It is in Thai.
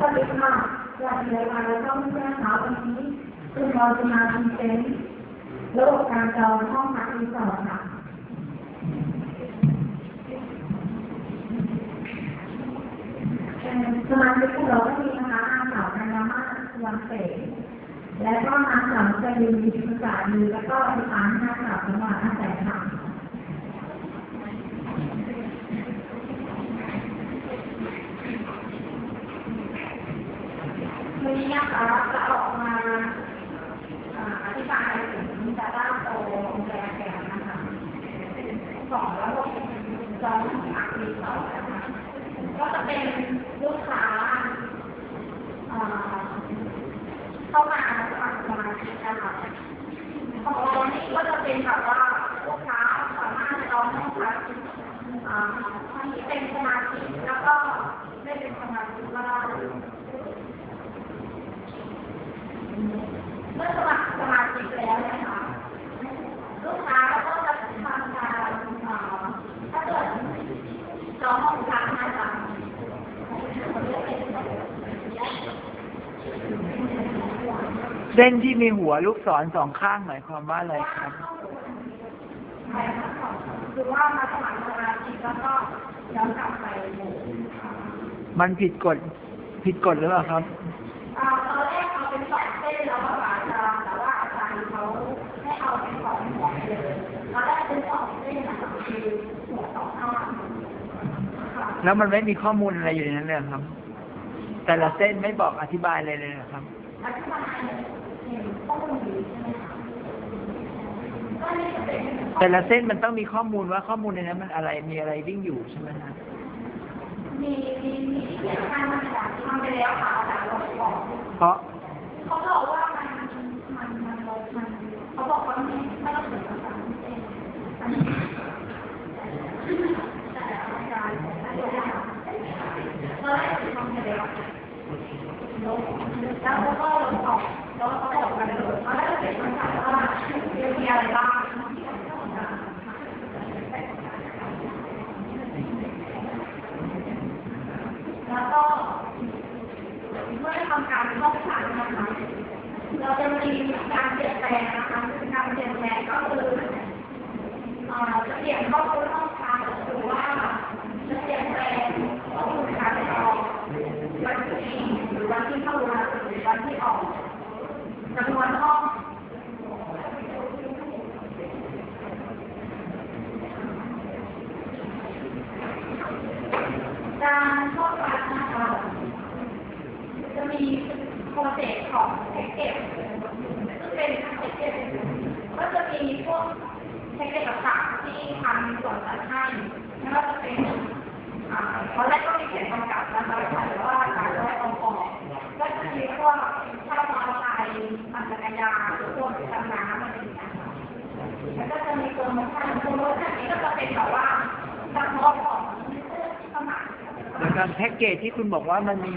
สวัสดีค่ะสวัสดีค่ะแล้วก็เพื่อนๆคะวันนี้คือเราจะมาพรีเซนต์ระบบการจองห้องพักรีสอร์ทค่ะสมาชิกของเราก็มีนะคะอาสาวกัญญามาสวังเสกและก็นาสาวจรินทร์กิจภาษาดีแล้วก็อาจารย์นาสาวจังหวัดอาแสงค่ะ วันนี้นะคะจะออกมาอธิบายถึงดาต้าโตโรงแรมแกนนะคะสองระบบจองพักรีสอร์ทนะคะก็จะเป็นลูกค้าเข้ามาสมัครสมาชิกนะคะของเรานี่ก็จะเป็นแบบว่าลูกค้าสามารถจองห้องพักอ่าที่เป็นสมาชิกแล้วก็ไม่เป็นสมาชิกก็ได้ เมื่อสมัครสมาชิกแล้วนะคะลูกค้าก็จะทำการเอ่อถ้าเกิด จองห้องพักนะคะเส้นที่มีหัวลูกศรสองข้างหมายความว่าอะไรครับใครมาสอบคือว่ามาสมัครสมาชิกแล้วก็ย้อนกลับไปหมู่มันผิดกฎผิดกฎหรือเปล่าครับอ่าตอนแรกเอาเป็นสองเส้นแล้วก็อาจารย์แต่ว่าอาจารย์เขาให้เอาเป็นสองหัวเลยตอนแรกเป็นสองเส้นนะคะคือหัวสองข้างค่ะ แล้วมันไม่มีข้อมูลอะไรอยู่ในนั้นเลยครับ แต่ละเส้นไม่บอกอธิบายอะไรเลยเหรอครับอธิบายเห็นข้อมูลอยู่ใช่ไหมคะก็นี่จะเป็นแต่ละเส้นมันต้องมีข้อมูลว่าข้อมูลในนั้นมันอะไรมีอะไรวิ่งอยู่ใช่ไหมฮะมีมีมีที่เขียนข้างมันอาจารย์ทำไปแล้วค่ะอาจารย์บอกบอเพราะเขาบอกว่ามันมันมันมันเขาบอกว่าไม่ไม่ต้องเสียภาษาเองอันนี้แต่อาจารย์อาจารย์ก็ได้ทำไป แล้วก็ออกแล้วก็บอกกันเลยว่าได้เสียภาษาว่ามีอะไรบ้างแล้วก็เมื่อทำการเข้นนะคะเราจะมีการเปลี่ยนแปลงนะคะการเปลี่ยนแปลงก็คือเอ่อจะเปลี่ยนข้อมูลข้อรือว่าจะเปลี่ยนแปลงข้อมูลการออกวันที่หรือวัน ที่เข้ามาหรือวันที่ออกจำนวนห้องการเข้าพักนะคะจะมีโปรเจกต์ของแพ็กเกจซึ่งเป็นแพ็กเกจก็จะมีพวกแพ็กเกจต่างๆที่ทางส่วนจัดให้ไม่ว่าจะเป็นอ่าตอนแรกก็มีเขียนกำกับนะคะหรือว่าการได้องค์กรก็จะมี พวกถ้าเราไซค์ปั่นจักรยานหรือพวกดำน้ำอะไรอย่างเงี้ยค่ะแล้วก็จะมีโปรโมชั่นโปรโมชั่นนี้ก็จะเป็นแบบว่าเฉพาะของผู้สมัครแล้วการแพ็กเกจที่คุณบอกว่ามันมี